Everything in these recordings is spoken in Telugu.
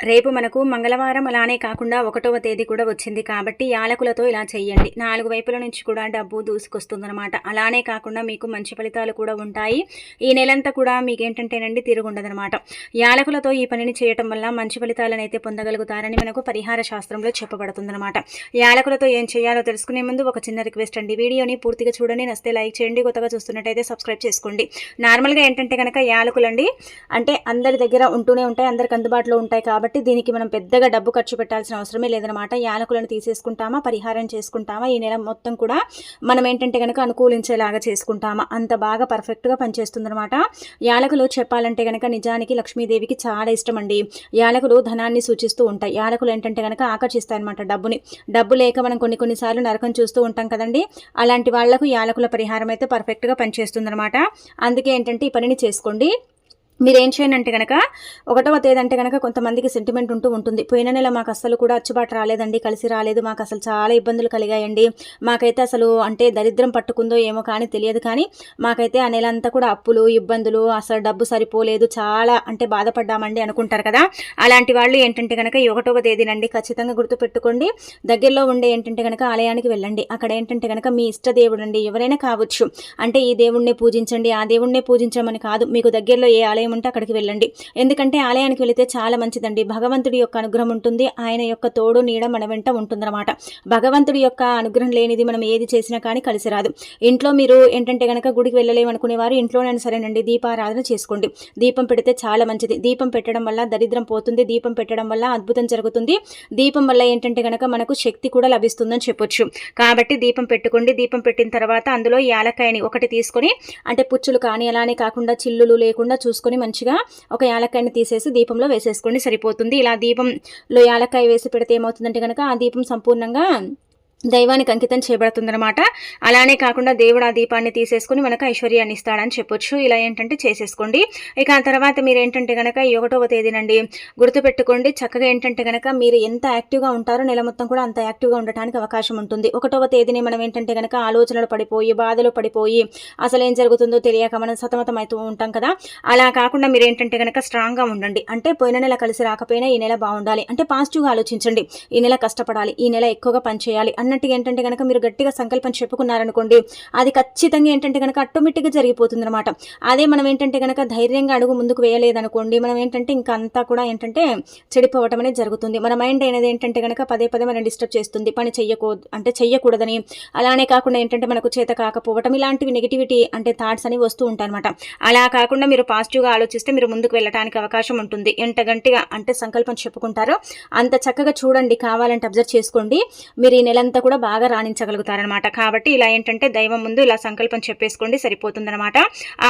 రేపు మనకు మంగళవారం అలానే కాకుండా ఒకటవ తేదీ కూడా వచ్చింది కాబట్టి యాలకులతో ఇలా చేయండి నాలుగు వైపుల నుంచి కూడా డబ్బు దూసుకొస్తుందనమాట అలానే కాకుండా మీకు మంచి ఫలితాలు కూడా ఉంటాయి. ఈ నెలంతా కూడా మీకు ఏంటంటేనండి తిరుగుండదనమాట యాలకులతో ఈ పనిని చేయటం వల్ల మంచి ఫలితాలను అయితే పొందగలుగుతారని మనకు పరిహార శాస్త్రంలో చెప్పబడుతుందనమాట యాలకులతో ఏం చేయాలో తెలుసుకునే ముందు ఒక చిన్న రిక్వెస్ట్ అండి. వీడియోని పూర్తిగా చూడండి నస్తే లైక్ చేయండి కొత్తగా చూస్తున్నట్టయితే సబ్స్క్రైబ్ చేసుకోండి. నార్మల్గా ఏంటంటే కనుక యాలకులండి అంటే అందరి దగ్గర ఉంటూనే ఉంటాయి అందరికి అందుబాటులో ఉంటాయి కాబట్టి కాబట్టి దీనికి మనం పెద్దగా డబ్బు ఖర్చు పెట్టాల్సిన అవసరమే లేదనమాట యాలకులను తీసేసుకుంటామా? పరిహారం చేసుకుంటామా? ఈ నెల మొత్తం కూడా మనం ఏంటంటే కనుక అనుకూలించేలాగా చేసుకుంటామా? అంత బాగా పర్ఫెక్ట్గా పనిచేస్తుందనమాట యాలకులు చెప్పాలంటే కనుక నిజానికి లక్ష్మీదేవికి చాలా ఇష్టం అండి యాలకులు ధనాన్ని సూచిస్తూ ఉంటాయి. యాలకులు ఏంటంటే కనుక ఆకర్షిస్తాయి అనమాట డబ్బుని. డబ్బు లేక మనం కొన్ని కొన్నిసార్లు నరకం చూస్తూ ఉంటాం కదండి. అలాంటి వాళ్ళకు యాలకుల పరిహారం అయితే పర్ఫెక్ట్గా పనిచేస్తుందనమాట అందుకే ఏంటంటే ఈ పనిని చేసుకోండి. మీరు ఏం చేయండి అంటే కనుక ఒకటవ తేదీ అంటే కనుక కొంతమందికి సెంటిమెంట్ ఉంటూ ఉంటుంది. పోయిన నెల మాకు అసలు కూడా అచ్చుబాటు రాలేదండి కలిసి రాలేదు. మాకు అసలు చాలా ఇబ్బందులు కలిగాయండి. మాకైతే అసలు అంటే దరిద్రం పట్టుకుందో ఏమో కానీ తెలియదు కానీ మాకైతే ఆ నెల అంతా కూడా అప్పులు ఇబ్బందులు అసలు డబ్బు సరిపోలేదు చాలా అంటే బాధపడ్డామండి అనుకుంటారు కదా. అలాంటి వాళ్ళు ఏంటంటే కనుక ఈ ఒకటవ తేదీనండి ఖచ్చితంగా గుర్తుపెట్టుకోండి దగ్గరలో ఉండే ఏంటంటే కనుక ఆలయానికి వెళ్ళండి. అక్కడ ఏంటంటే కనుక మీ ఇష్ట దేవుడు అండి ఎవరైనా కావచ్చు. అంటే ఈ దేవుణ్ణి పూజించండి ఆ దేవుణ్ణి పూజించమని కాదు మీకు దగ్గరలో ఏ ఆలయం ఆలయం ఉంటే అక్కడికి వెళ్ళండి. ఎందుకంటే ఆలయానికి వెళితే చాలా మంచిదండి. భగవంతుడి యొక్క అనుగ్రహం ఉంటుంది. ఆయన యొక్క తోడు నీడ మన వెంట ఉంటుందన్నమాట. భగవంతుడి యొక్క అనుగ్రహం లేనిది మనం ఏది చేసినా కానీ కలిసి రాదు. ఇంట్లో మీరు ఏంటంటే కనుక గుడికి వెళ్ళలేమనుకునేవారు ఇంట్లోనైనా సరేనండి. దీపారాధన చేసుకోండి. దీపం పెడితే చాలా మంచిది. దీపం పెట్టడం వల్ల దరిద్రం పోతుంది. దీపం పెట్టడం వల్ల అద్భుతం జరుగుతుంది. దీపం వల్ల ఏంటంటే కనుక మనకు శక్తి కూడా లభిస్తుందని చెప్పొచ్చు. కాబట్టి దీపం పెట్టుకోండి. దీపం పెట్టిన తర్వాత అందులో యాలకాయని ఒకటి తీసుకొని అంటే పుచ్చులు కానీ అలానే కాకుండా చిల్లులు లేకుండా చూసుకొని తీసుకొని మంచిగా ఒక యాలక్కాయని తీసేసి దీపంలో వేసేసుకోండి సరిపోతుంది. ఇలా దీపంలో యాలక్కాయ వేసి పెడితే ఏమవుతుందంటే కనుక ఆ దీపం సంపూర్ణంగా దైవానికి అంకితం చేయబడుతుందనమాట అలానే కాకుండా దేవుడు ఆ దీపాన్ని తీసేసుకుని మనకు ఐశ్వర్యాన్ని ఇస్తాడని చెప్పొచ్చు. ఇలా ఏంటంటే చేసేసుకోండి. ఇక ఆ తర్వాత మీరు ఏంటంటే కనుక ఈ ఒకటవ తేదీనండి గుర్తుపెట్టుకోండి. చక్కగా ఏంటంటే కనుక మీరు ఎంత యాక్టివ్గా ఉంటారో నెల మొత్తం కూడా అంత యాక్టివ్గా ఉండటానికి అవకాశం ఉంటుంది. ఒకటవ తేదీని మనం ఏంటంటే కనుక ఆలోచనలు పడిపోయి బాధలు పడిపోయి అసలు ఏం జరుగుతుందో తెలియక మనం సతమతం అవుతూ ఉంటాం కదా. అలా కాకుండా మీరు ఏంటంటే కనుక స్ట్రాంగ్గా ఉండండి. అంటే పోయిన నెల కలిసి రాకపోయినా ఈ నెల బాగుండాలి. అంటే పాజిటివ్గా ఆలోచించండి. ఈ నెల కష్టపడాలి. ఈ నెల ఎక్కువగా పనిచేయాలి అన్న అన్నట్టుగా ఏంటంటే కనుక మీరు గట్టిగా సంకల్పం చెప్పుకున్నారనుకోండి అది ఖచ్చితంగా ఏంటంటే కనుక ఆటోమేటిక్గా జరిగిపోతుంది అనమాట అదే మనం ఏంటంటే కనుక ధైర్యంగా అడుగు ముందుకు వేయలేదనుకోండి మనం ఏంటంటే ఇంకా అంతా కూడా ఏంటంటే చెడిపోవటం అనేది జరుగుతుంది. మన మైండ్ అనేది ఏంటంటే కనుక పదే పదే మనం డిస్టర్బ్ చేస్తుంది. పని చెయ్యకూ అంటే చెయ్యకూడదని. అలానే కాకుండా ఏంటంటే మనకు చేత కాకపోవటం ఇలాంటివి నెగిటివిటీ అంటే థాట్స్ అని వస్తూ ఉంటాయి అనమాట అలా కాకుండా మీరు పాజిటివ్గా ఆలోచిస్తే మీరు ముందుకు వెళ్ళడానికి అవకాశం ఉంటుంది. ఎంత గంటిగా అంటే సంకల్పం చెప్పుకుంటారో అంత చక్కగా చూడండి కావాలంటే అబ్జర్వ్ చేసుకోండి. మీరు ఈ నెలంతా కూడా బాగా రాణించగలుగుతారనమాట కాబట్టి ఇలా ఏంటంటే దైవం ముందు ఇలా సంకల్పం చెప్పేసుకోండి సరిపోతుందనమాట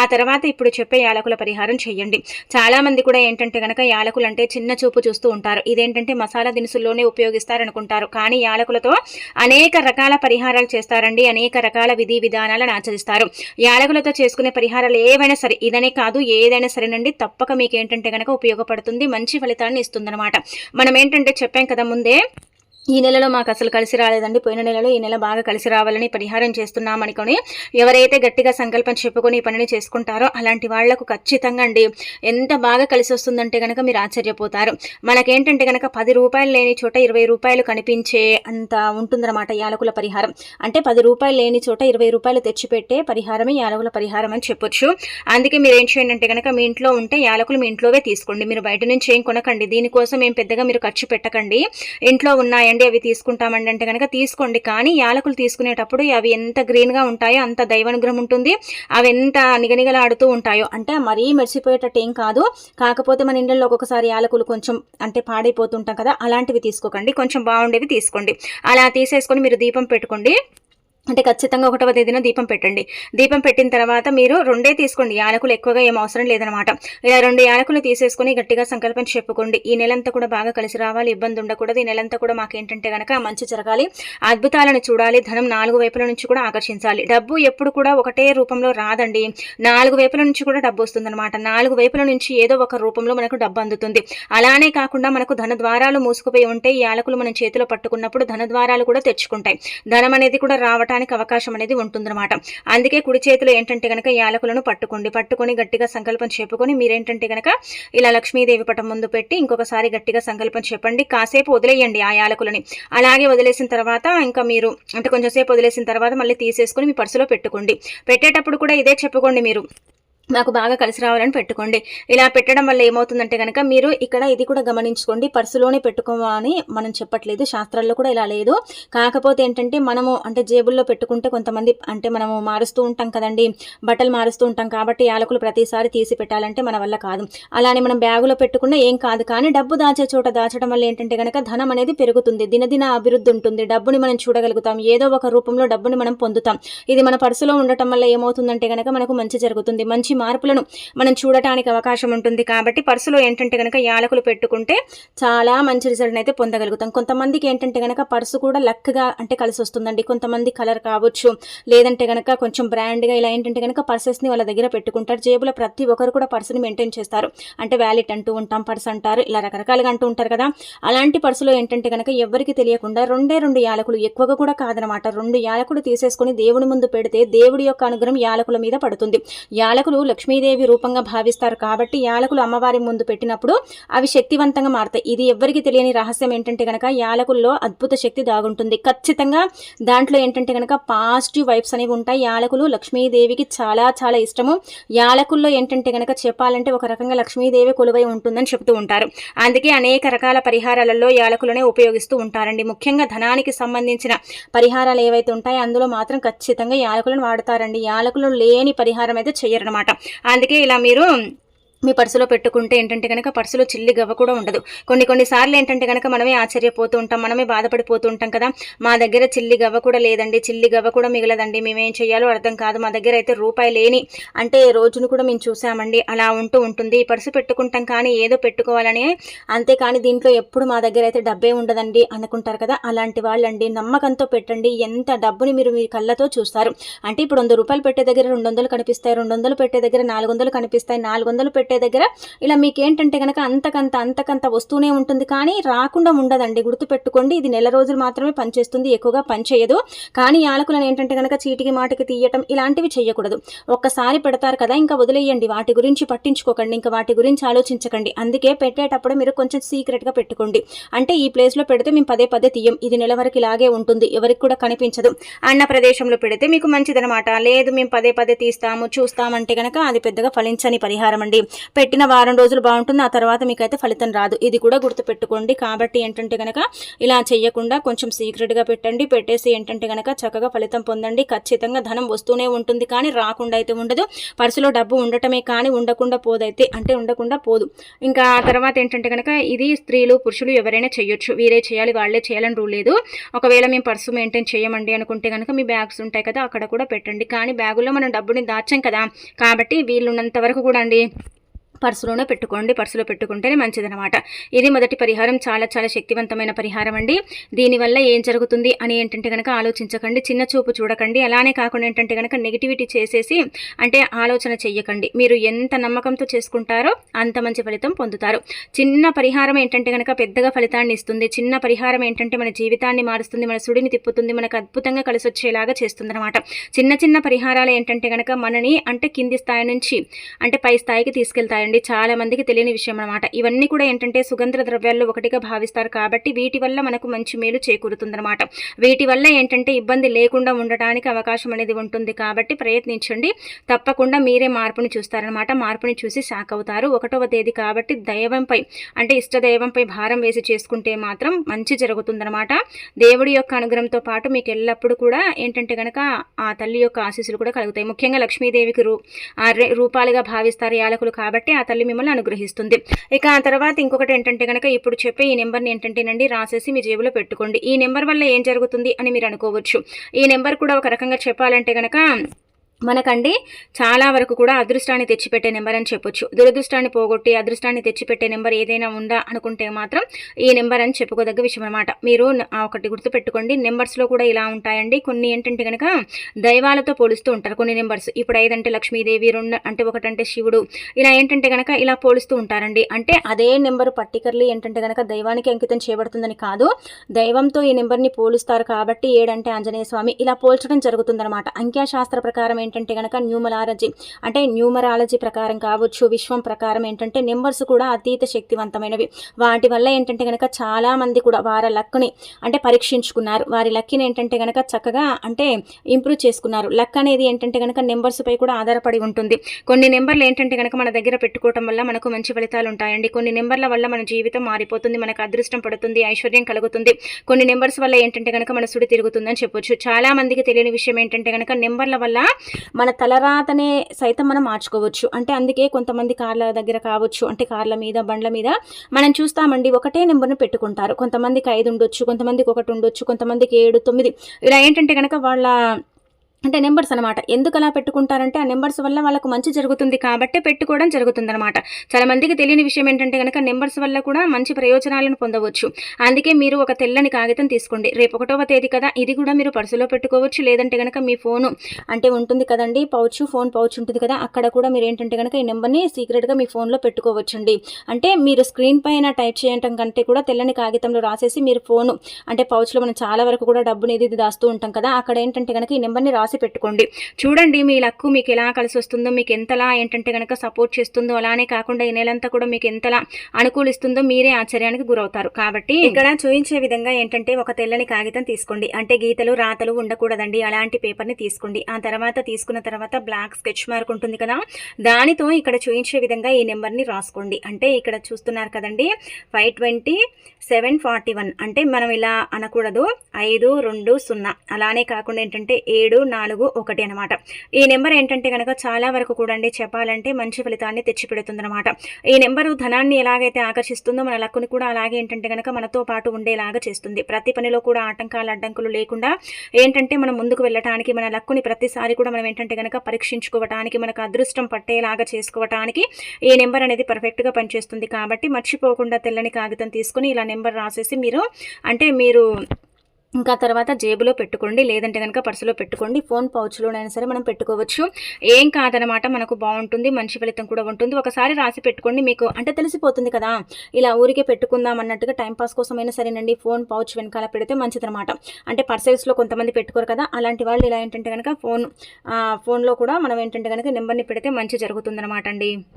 ఆ తర్వాత ఇప్పుడు చెప్పే యాలకుల పరిహారం చేయండి. చాలామంది కూడా ఏంటంటే కనుక యాలకులు అంటే చిన్న చూపు చూస్తూ ఉంటారు. ఇదేంటంటే మసాలా దినుసుల్లోనే ఉపయోగిస్తారనుకుంటారు. కానీ యాలకులతో అనేక రకాల పరిహారాలు చేస్తారండి. అనేక రకాల విధి విధానాలను ఆచరిస్తారు. యాలకులతో చేసుకునే పరిహారాలు ఏవైనా సరే ఇదనే కాదు ఏదైనా సరేనండి తప్పక మీకు ఏంటంటే కనుక ఉపయోగపడుతుంది మంచి ఫలితాన్ని ఇస్తుందన్నమాట. మనం ఏంటంటే చెప్పాం కదా ముందే ఈ నెలలో మాకు అసలు కలిసి రాలేదండి. పోయిన నెలలో ఈ నెల బాగా కలిసి రావాలని పరిహారం చేస్తున్నామనుకొని ఎవరైతే గట్టిగా సంకల్పం చెప్పుకొని ఈ పనిని చేసుకుంటారో అలాంటి వాళ్ళకు ఖచ్చితంగా అండి ఎంత బాగా కలిసి వస్తుందంటే కనుక మీరు ఆశ్చర్యపోతారు. మనకేంటంటే కనుక పది రూపాయలు లేని చోట ఇరవై రూపాయలు కనిపించే అంత ఉంటుందన్నమాట యాలకుల పరిహారం. అంటే పది రూపాయలు లేని చోట ఇరవై రూపాయలు తెచ్చిపెట్టే పరిహారమే యాలకుల పరిహారం అని చెప్పొచ్చు. అందుకే మీరు ఏం చేయండి అంటే కనుక మీ ఇంట్లో ఉంటే యాలకులు మీ ఇంట్లోవే తీసుకోండి. మీరు బయట నుంచి ఏం కొనకండి. దీనికోసం ఏం పెద్దగా మీరు ఖర్చు పెట్టకండి. ఇంట్లో ఉన్నాయండి ఉన్నాయండి అవి తీసుకుంటామండి అంటే కనుక తీసుకోండి. కానీ యాలకులు తీసుకునేటప్పుడు అవి ఎంత గ్రీన్గా ఉంటాయో అంత దైవానుగ్రహం ఉంటుంది. అవి ఎంత నిగనిగలాడుతూ ఉంటాయో అంటే మరీ మెరిసిపోయేటట్టు ఏం కాదు. కాకపోతే మన ఇండ్లలో ఒక్కొక్కసారి యాలకులు కొంచెం అంటే పాడైపోతుంటాం కదా అలాంటివి తీసుకోకండి. కొంచెం బాగుండేవి తీసుకోండి. అలా తీసేసుకొని మీరు దీపం పెట్టుకోండి. అంటే ఖచ్చితంగా ఒకటవ తేదీన దీపం పెట్టండి. దీపం పెట్టిన తర్వాత మీరు రెండే తీసుకోండి. యాలకులు ఎక్కువగా ఏం అవసరం లేదనమాట. ఇలా రెండు యాలకులు తీసేసుకుని గట్టిగా సంకల్పం చెప్పుకోండి. ఈ నెలంతా కూడా బాగా కలిసి రావాలి ఇబ్బంది ఉండకూడదు. ఈ నెలంతా కూడా మాకేంటంటే కనుక మంచి జరగాలి అద్భుతాలను చూడాలి ధనం నాలుగు వైపుల నుంచి కూడా ఆకర్షించాలి. డబ్బు ఎప్పుడు కూడా ఒకటే రూపంలో రాదండి. నాలుగు వైపుల నుంచి కూడా డబ్బు వస్తుందన్నమాట. నాలుగు వైపుల నుంచి ఏదో ఒక రూపంలో మనకు డబ్బు అందుతుంది. అలానే కాకుండా మనకు ధన ద్వారాలు మూసుకుపోయి ఉంటే ఈ యాలకులు మనం చేతిలో పట్టుకున్నప్పుడు ధన ద్వారాలు కూడా తెచ్చుకుంటాయి. ధనం అనేది కూడా రావటం రావడానికి అవకాశం అనేది ఉంటుందన్నమాట. అందుకే కుడి చేతిలో ఏంటంటే కనుక యాలకులను పట్టుకోండి. పట్టుకొని గట్టిగా సంకల్పం చెప్పుకొని మీరేంటంటే కనుక ఇలా లక్ష్మీదేవి పటం ముందు పెట్టి ఇంకొకసారి గట్టిగా సంకల్పం చెప్పండి. కాసేపు వదిలేయండి ఆ యాలకులని. అలాగే వదిలేసిన తర్వాత ఇంకా మీరు అంటే కొంచెం సేపు వదిలేసిన తర్వాత మళ్ళీ తీసేసుకొని మీ పర్సులో పెట్టుకోండి. పెట్టేటప్పుడు కూడా ఇదే చెప్పుకోండి మీరు. నాకు బాగా కలిసి రావాలని పెట్టుకోండి. ఇలా పెట్టడం వల్ల ఏమవుతుందంటే కనుక మీరు ఇక్కడ ఇది కూడా గమనించుకోండి. పర్సులోనే పెట్టుకోమని మనం చెప్పట్లేదు. శాస్త్రాల్లో కూడా ఇలా లేదు. కాకపోతే ఏంటంటే మనము అంటే జేబుల్లో పెట్టుకుంటే కొంతమంది అంటే మనము మారుస్తూ ఉంటాం కదండి. బట్టలు మారుస్తూ ఉంటాం కాబట్టి యాలకులు ప్రతిసారి తీసి పెట్టాలంటే మన వల్ల కాదు. అలానే మనం బ్యాగులో పెట్టుకున్న ఏం కాదు. కానీ డబ్బు దాచే చోట దాచడం వల్ల ఏంటంటే కనుక ధనం అనేది పెరుగుతుంది. దినదిన అభివృద్ధి ఉంటుంది. డబ్బుని మనం చూడగలుగుతాం. ఏదో ఒక రూపంలో డబ్బుని మనం పొందుతాం. ఇది మన పర్సులో ఉండటం వల్ల ఏమవుతుందంటే కనుక మనకు మంచి జరుగుతుంది. మంచి మార్పులను మనం చూడటానికి అవకాశం ఉంటుంది. కాబట్టి పర్సులో ఏంటంటే కనుక యాలకులు పెట్టుకుంటే చాలా మంచి రిజల్ట్ అయితే పొందగలుగుతాం. కొంతమందికి ఏంటంటే కనుక పర్సు కూడా లక్గా అంటే కలిసి వస్తుందండి. కొంతమంది కలర్ కావచ్చు లేదంటే కనుక కొంచెం బ్రాండ్గా ఇలా ఏంటంటే కనుక పర్సెస్ని వాళ్ళ దగ్గర పెట్టుకుంటారు. జేబులో ప్రతి ఒక్కరు కూడా పర్సుని మెయింటైన్ చేస్తారు. అంటే వ్యాలెట్ అంటూ ఉంటాం పర్స్ అంటారు ఇలా రకరకాలుగా అంటూ ఉంటారు కదా. అలాంటి పర్సులో ఏంటంటే కనుక ఎవరికి తెలియకుండా రెండే రెండు యాలకులు ఎక్కువగా కూడా కాదనమాట. రెండు యాలకులు తీసేసుకుని దేవుడి ముందు పెడితే దేవుడి యొక్క అనుగ్రహం యాలకుల మీద పడుతుంది. యాలకులు లక్ష్మీదేవి రూపంగా భావిస్తారు కాబట్టి యాలకులు అమ్మవారి ముందు పెట్టినప్పుడు అవి శక్తివంతంగా మారుతాయి. ఇది ఎవ్వరికి తెలియని రహస్యం ఏంటంటే కనుక యాలకుల్లో అద్భుత శక్తి దాగుంటుంది. ఖచ్చితంగా దాంట్లో ఏంటంటే కనుక పాజిటివ్ వైబ్స్ అనేవి ఉంటాయి. యాలకులు లక్ష్మీదేవికి చాలా చాలా ఇష్టము. యాలకుల్లో ఏంటంటే కనుక చెప్పాలంటే ఒక రకంగా లక్ష్మీదేవి కొలువై ఉంటుందని చెబుతూ ఉంటారు. అందుకే అనేక రకాల పరిహారాలలో యాలకులనే ఉపయోగిస్తూ ఉంటారండి. ముఖ్యంగా ధనానికి సంబంధించిన పరిహారాలు ఏవైతే ఉంటాయో అందులో మాత్రం ఖచ్చితంగా యాలకులను వాడతారండి. యాలకులు లేని పరిహారం అయితే చేయరనమాట అందుకే ఇలా మీరు మీ పర్సులో పెట్టుకుంటే ఏంటంటే కనుక పర్సులో చిల్లి గవ్వ కూడా ఉండదు. కొన్ని కొన్నిసార్లు ఏంటంటే కనుక మనమే ఆశ్చర్యపోతూ ఉంటాం మనమే బాధపడిపోతూ ఉంటాం కదా. మా దగ్గర చిల్లి గవ్వ కూడా లేదండి. చిల్లి గవ్వ కూడా మిగలదండి. మేమేం చేయాలో అర్థం కాదు. మా దగ్గర అయితే రూపాయి లేని అంటే రోజును కూడా మేము చూసామండి. అలా ఉంటూ ఉంటుంది. ఈ పర్సు పెట్టుకుంటాం కానీ ఏదో పెట్టుకోవాలని అంతేకాని దీంట్లో ఎప్పుడు మా దగ్గర అయితే డబ్బే ఉండదండి అనుకుంటారు కదా. అలాంటి వాళ్ళండి. నమ్మకంతో పెట్టండి. ఎంత డబ్బుని మీరు మీ కళ్ళతో చూస్తారు. అంటే ఇప్పుడు వంద రూపాయలు పెట్టే దగ్గర రెండు వందలు కనిపిస్తాయి రెండు వందలు పెట్టే దగ్గర నాలుగు వందలు కనిపిస్తాయి నాలుగు వందలు పెట్టే దగ్గర ఇలా మీకు ఏంటంటే కనుక అంతకంత అంతకంత వస్తూనే ఉంటుంది. కానీ రాకుండా ఉండదండి. గుర్తుపెట్టుకోండి. ఇది నెల రోజులు మాత్రమే పనిచేస్తుంది. ఎక్కువగా పనిచేయదు. కానీ యాలకులను ఏంటంటే కనుక చీటికి మాటికి తీయటం ఇలాంటివి చేయకూడదు ఒక్కసారి పెడతారు కదా ఇంకా వదిలేయండి. వాటి గురించి పట్టించుకోకండి. ఇంకా వాటి గురించి ఆలోచించకండి. అందుకే పెట్టేటప్పుడు మీరు కొంచెం సీక్రెట్గా పెట్టుకోండి. అంటే ఈ ప్లేస్లో పెడితే మేము పదే పదే తీయం. ఇది నెల వరకు ఇలాగే ఉంటుంది. ఎవరికి కూడా కనిపించదు. అన్న ప్రదేశంలో పెడితే మీకు మంచిదనమాట లేదు మేము పదే పదే తీస్తాము చూస్తామంటే కనుక అది పెద్దగా ఫలించని పరిహారం అండి. పెట్టిన వారం రోజులు బాగుంటుంది. ఆ తర్వాత మీకైతే ఫలితం రాదు. ఇది కూడా గుర్తుపెట్టుకోండి. కాబట్టి ఏంటంటే కనుక ఇలా చేయకుండా కొంచెం సీక్రెట్గా పెట్టండి. పెట్టేసి ఏంటంటే కనుక చక్కగా ఫలితం పొందండి. ఖచ్చితంగా ధనం వస్తూనే ఉంటుంది కానీ రాకుండా అయితే ఉండదు. పర్సులో డబ్బు ఉండటమే కానీ ఉండకుండా పోదైతే అంటే ఉండకుండా పోదు. ఇంకా ఆ తర్వాత ఏంటంటే కనుక ఇది స్త్రీలు పురుషులు ఎవరైనా చేయొచ్చు వీరే చేయాలి వాళ్ళే చేయాలని రూల్ లేదు. ఒకవేళ మేము పర్సు మెయింటైన్ చేయమండి అనుకుంటే కనుక మీ బ్యాగ్స్ ఉంటాయి కదా అక్కడ కూడా పెట్టండి. కానీ బ్యాగులో మనం డబ్బుని దాచాం కదా. కాబట్టి వీళ్ళున్నంత వరకు కూడా అండి. పర్సులోనే పెట్టుకోండి పర్సులో పెట్టుకుంటేనే మంచిదనమాట ఇది మొదటి పరిహారం చాలా చాలా శక్తివంతమైన పరిహారం అండి. దీనివల్ల ఏం జరుగుతుంది అని ఏంటంటే కనుక ఆలోచించకండి చిన్న చూపు చూడకండి. అలానే కాకుండా ఏంటంటే కనుక నెగిటివిటీ చేసేసి అంటే ఆలోచన చెయ్యకండి. మీరు ఎంత నమ్మకంతో చేసుకుంటారో అంత మంచి ఫలితం పొందుతారు. చిన్న పరిహారం ఏంటంటే కనుక పెద్దగా ఫలితాన్ని ఇస్తుంది. చిన్న పరిహారం ఏంటంటే మన జీవితాన్ని మారుస్తుంది మన సుడిని తిప్పుతుంది మనకు అద్భుతంగా కలిసి వచ్చేలాగా చేస్తుంది అనమాట చిన్న చిన్న పరిహారాలు ఏంటంటే కనుక మనని అంటే కింది స్థాయి నుంచి అంటే పై స్థాయికి తీసుకెళ్తాయండి. చాలా మందికి తెలియని విషయం అనమాట ఇవన్నీ కూడా ఏంటంటే సుగంధ ద్రవ్యాల్లో ఒకటిగా భావిస్తారు కాబట్టి వీటి వల్ల మనకు మంచి మేలు చేకూరుతుందనమాట వీటి వల్ల ఏంటంటే ఇబ్బంది లేకుండా ఉండటానికి అవకాశం అనేది ఉంటుంది కాబట్టి ప్రయత్నించండి. తప్పకుండా మీరే మార్పుని చూస్తారనమాట మార్పుని చూసి షాక్ అవుతారు. ఒకటవ తేదీ కాబట్టి దైవంపై అంటే ఇష్టదైవంపై భారం వేసి చేసుకుంటే మాత్రం మంచి జరుగుతుందనమాట దేవుడి యొక్క అనుగ్రహంతో పాటు మీకు ఎల్లప్పుడూ కూడా ఏంటంటే కనుక ఆ తల్లి యొక్క ఆశీస్సులు కూడా కలుగుతాయి. ముఖ్యంగా లక్ష్మీదేవికి రూ రూపాలుగా భావిస్తారు యాలకులు కాబట్టి ఆ తల్లి మిమ్మల్ని అనుగ్రహిస్తుంది. ఇక ఆ తర్వాత ఇంకొకటి ఏంటంటే కనుక ఇప్పుడు చెప్పే ఈ నెంబర్ని ఏంటంటేనండి రాసేసి మీ జేబులో పెట్టుకోండి. ఈ నెంబర్ వల్ల ఏం జరుగుతుంది అని మీరు అనుకోవచ్చు. ఈ నెంబర్ కూడా ఒక రకంగా చెప్పాలంటే కనుక మనకండి చాలా వరకు కూడా అదృష్టాన్ని తెచ్చిపెట్టే నెంబర్ అని చెప్పొచ్చు. దురదృష్టాన్ని పోగొట్టి అదృష్టాన్ని తెచ్చిపెట్టే నెంబర్ ఏదైనా ఉందా అనుకుంటే మాత్రం ఈ నెంబర్ అని చెప్పుకోదగ్గ విషయం అనమాట మీరు ఒకటి గుర్తుపెట్టుకోండి. నెంబర్స్లో కూడా ఇలా ఉంటాయండి. కొన్ని ఏంటంటే కనుక దైవాలతో పోలుస్తూ ఉంటారు కొన్ని నెంబర్స్. ఇప్పుడు ఐదంటే లక్ష్మీదేవి రెండు అంటే ఒకటంటే శివుడు. ఇలా ఏంటంటే కనుక ఇలా పోలుస్తూ ఉంటారండి. అంటే అదే నెంబర్ పర్టికులర్లీ ఏంటంటే కనుక దైవానికి అంకితం చేయబడుతుందని కాదు. దైవంతో ఈ నెంబర్ని పోలుస్తారు కాబట్టి ఏడంటే ఆంజనేయ స్వామి ఇలా పోల్చడం జరుగుతుందన్నమాట. అంక్యాశాస్త్ర ప్రకారం ఏంటంటే కనుక న్యూమరాలజీ అంటే న్యూమరాలజీ ప్రకారం కావచ్చు విశ్వం ప్రకారం ఏంటంటే నెంబర్స్ కూడా అతీత శక్తివంతమైనవి. వాటి వల్ల ఏంటంటే కనుక చాలామంది కూడా వారి లక్ని అంటే పరీక్షించుకున్నారు. వారి లక్ని ఏంటంటే కనుక చక్కగా అంటే ఇంప్రూవ్ చేసుకున్నారు. లక్ అనేది ఏంటంటే కనుక నెంబర్స్పై కూడా ఆధారపడి ఉంటుంది. కొన్ని నెంబర్లు ఏంటంటే కనుక మన దగ్గర పెట్టుకోవటం వల్ల మనకు మంచి ఫలితాలు ఉంటాయండి. కొన్ని నెంబర్ల వల్ల మన జీవితం మారిపోతుంది మనకు అదృష్టం పడుతుంది ఐశ్వర్యం కలుగుతుంది. కొన్ని నెంబర్స్ వల్ల ఏంటంటే కనుక మన సుడి తిరుగుతుందని చెప్పొచ్చు. చాలామందికి తెలియని విషయం ఏంటంటే కనుక నెంబర్ల వల్ల మన తలరాతనే సైతం మనం మార్చుకోవచ్చు. అంటే అందుకే కొంతమంది కార్ల దగ్గర కావచ్చు అంటే కార్ల మీద బండ్ల మీద మనం చూస్తామండి ఒకటే నెంబర్ను పెట్టుకుంటారు. కొంతమందికి ఐదు ఉండొచ్చు కొంతమందికి ఒకటి ఉండొచ్చు కొంతమందికి ఏడు తొమ్మిది. ఇలా ఏంటంటే కనుక వాళ్ళ అంటే నెంబర్స్ అనమాట ఎందుకు అలా పెట్టుకుంటారంటే ఆ నెంబర్స్ వల్ల వాళ్ళకు మంచి జరుగుతుంది కాబట్టి పెట్టుకోవడం జరుగుతుంది అనమాట చాలా మందికి తెలియని విషయం ఏంటంటే కనుక నెంబర్స్ వల్ల కూడా మంచి ప్రయోజనాలను పొందవచ్చు. అందుకే మీరు ఒక తెల్లని కాగితం తీసుకోండి. రేపు ఒకటవ తేదీ కదా ఇది కూడా మీరు పర్సులో పెట్టుకోవచ్చు. లేదంటే కనుక మీ ఫోను అంటే ఉంటుంది కదండి పౌచ్ ఫోన్ పౌచ్ ఉంటుంది కదా అక్కడ కూడా మీరు ఏంటంటే కనుక ఈ నెంబర్ని సీక్రెట్గా మీ ఫోన్లో పెట్టుకోవచ్చండి. అంటే మీరు స్క్రీన్ పైన టైప్ చేయటం కంటే కూడా తెల్లని కాగితంలో రాసేసి మీరు ఫోను అంటే పౌచ్లో మనం చాలా వరకు కూడా డబ్బుని ఇది దాస్తూ ఉంటాం కదా అక్కడ ఏంటంటే కనుక ఈ నెంబర్ని రాసి రాసి పెట్టుకోండి. చూడండి మీ లక్కు మీకు ఎలా కలిసి వస్తుందో మీకు ఎంతలా ఏంటంటే కనుక సపోర్ట్ చేస్తుందో అలానే కాకుండా ఈ నెలంతా కూడా మీకు ఎంతలా అనుకూలిస్తుందో మీరే ఆశ్చర్యానికి గురవుతారు. కాబట్టి ఇక్కడ చూపించే విధంగా ఏంటంటే ఒక తెల్లని కాగితం తీసుకోండి. అంటే గీతలు రాతలు ఉండకూడదండి. అలాంటి పేపర్ని తీసుకోండి. ఆ తర్వాత తీసుకున్న తర్వాత బ్లాక్ స్కెచ్ మార్క్ ఉంటుంది కదా దానితో ఇక్కడ చూపించే విధంగా ఈ నెంబర్ని రాసుకోండి. అంటే ఇక్కడ చూస్తున్నారు కదండి five twenty seven forty one అంటే మనం ఇలా అనకూడదు ఐదు రెండు సున్నా. అలానే కాకుండా ఏంటంటే ఏడు నాలుగు నాలుగు ఒకటి అనమాట ఈ నెంబర్ ఏంటంటే కనుక చాలా వరకు కూడా అండి చెప్పాలంటే మంచి ఫలితాన్ని తెచ్చిపెడుతుందనమాట ఈ నెంబరు ధనాన్ని ఎలాగైతే ఆకర్షిస్తుందో మన లక్కుని కూడా అలాగే ఏంటంటే కనుక మనతో పాటు ఉండేలాగా చేస్తుంది. ప్రతి పనిలో కూడా ఆటంకాలు అడ్డంకులు లేకుండా ఏంటంటే మనం ముందుకు వెళ్ళటానికి మన లక్కుని ప్రతిసారి కూడా మనం ఏంటంటే కనుక పరీక్షించుకోవటానికి మనకు అదృష్టం పట్టేలాగా చేసుకోవటానికి ఈ నెంబర్ అనేది పర్ఫెక్ట్గా పనిచేస్తుంది. కాబట్టి మర్చిపోకుండా తెల్లని కాగితం తీసుకుని ఇలా నెంబర్ రాసేసి మీరు అంటే మీరు ఇంకా తర్వాత జేబులో పెట్టుకోండి లేదంటే కనుక పర్సులో పెట్టుకోండి ఫోన్ పౌచ్లోనైనా సరే మనం పెట్టుకోవచ్చు. ఏం కాదనమాట మనకు బాగుంటుంది మంచి ఫలితం కూడా ఉంటుంది. ఒకసారి రాసి పెట్టుకోండి మీకు అంటే తెలిసిపోతుంది కదా. ఇలా ఊరికే పెట్టుకుందాం అన్నట్టుగా టైంపాస్ కోసమైనా సరేనండి ఫోన్ పౌచ్ వెనకాల పెడితే మంచిదనమాట అంటే పర్సెల్స్లో కొంతమంది పెట్టుకోరు కదా అలాంటి వాళ్ళు ఇలా ఏంటంటే కనుక ఫోన్ ఫోన్లో కూడా మనం ఏంటంటే కనుక నెంబర్ని పెడితే మంచి జరుగుతుందనమాట అండి.